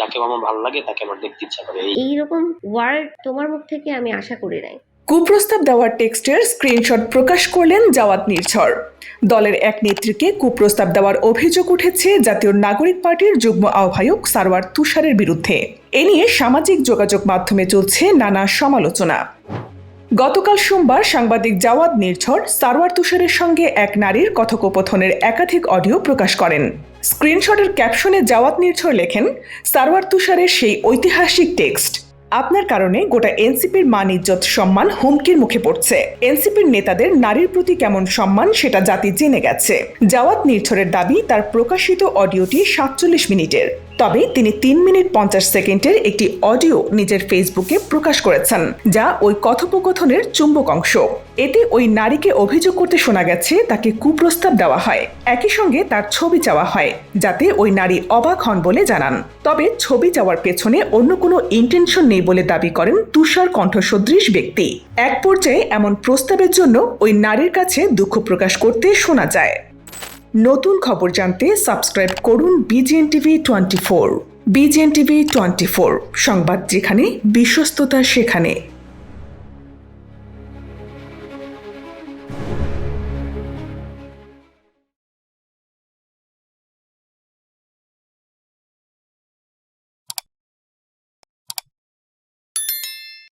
যাকে আমার ভালো লাগে তাকে আমার দেখতে ইচ্ছা করে। এইরকম ওয়ার্ড তোমার মুখ থেকে আমি আশা করি নাই। কুপ্রস্তাব দেওয়ার টেক্সটের স্ক্রিনশট প্রকাশ করলেন জাওয়াত নির্ঝর। দলের এক নেত্রীকে কুপ্রস্তাব দেওয়ার অভিযোগ উঠেছে জাতীয় নাগরিক পার্টির যুগ্ম আহ্বায়ক সারওয়ার তুষারের বিরুদ্ধে। এ নিয়ে সামাজিক যোগাযোগ মাধ্যমে চলছে নানা সমালোচনা। গতকাল সোমবার সাংবাদিক জাওয়াদ নির্ঝর সারওয়ার তুষারের সঙ্গে এক নারীর কথোপকথনের একাধিক অডিও প্রকাশ করেন। স্ক্রিনশটের ক্যাপশনে জাওয়াত নির্ঝর লেখেন সারওয়ার তুষারের সেই ঐতিহাসিক টেক্সট আপনার কারণে গোটা এনসিপির মান, ইজ্জত, সম্মান হুমকির মুখে পড়ছে। এনসিপির নেতাদের নারীর প্রতি কেমন সম্মান সেটা জাতি জেনে গেছে। জাওয়াত নির্ঝরের দাবি, তার প্রকাশিত অডিওটি সাতচল্লিশ মিনিটের। তবে তিনি তিন মিনিট পঞ্চাশ সেকেন্ডের একটি অডিও নিজের ফেসবুকে প্রকাশ করেছেন, যা ওই কথোপকথনের চুম্বক অংশ। এতে ওই নারীকে অভিযোগ করতে শোনা গেছে, তাকে কুপ্রস্তাব দেওয়া হয়। একই সঙ্গে তার ছবি চাওয়া হয়, যাতে ওই নারী অবাক হন বলে জানান। তবে ছবি চাওয়ার পেছনে অন্য কোনো ইন্টেনশন নেই বলে দাবি করেন তুষার কণ্ঠসদৃশ ব্যক্তি। এক পর্যায়ে এমন প্রস্তাবের জন্য ওই নারীর কাছে দুঃখ প্রকাশ করতে শোনা যায়। নতুন খবর জানতে সাবস্ক্রাইব করুন BGN TV twenty four. BGN TV twenty four, সংবাদ যেখানে, বিশ্বস্ততা সেখানে।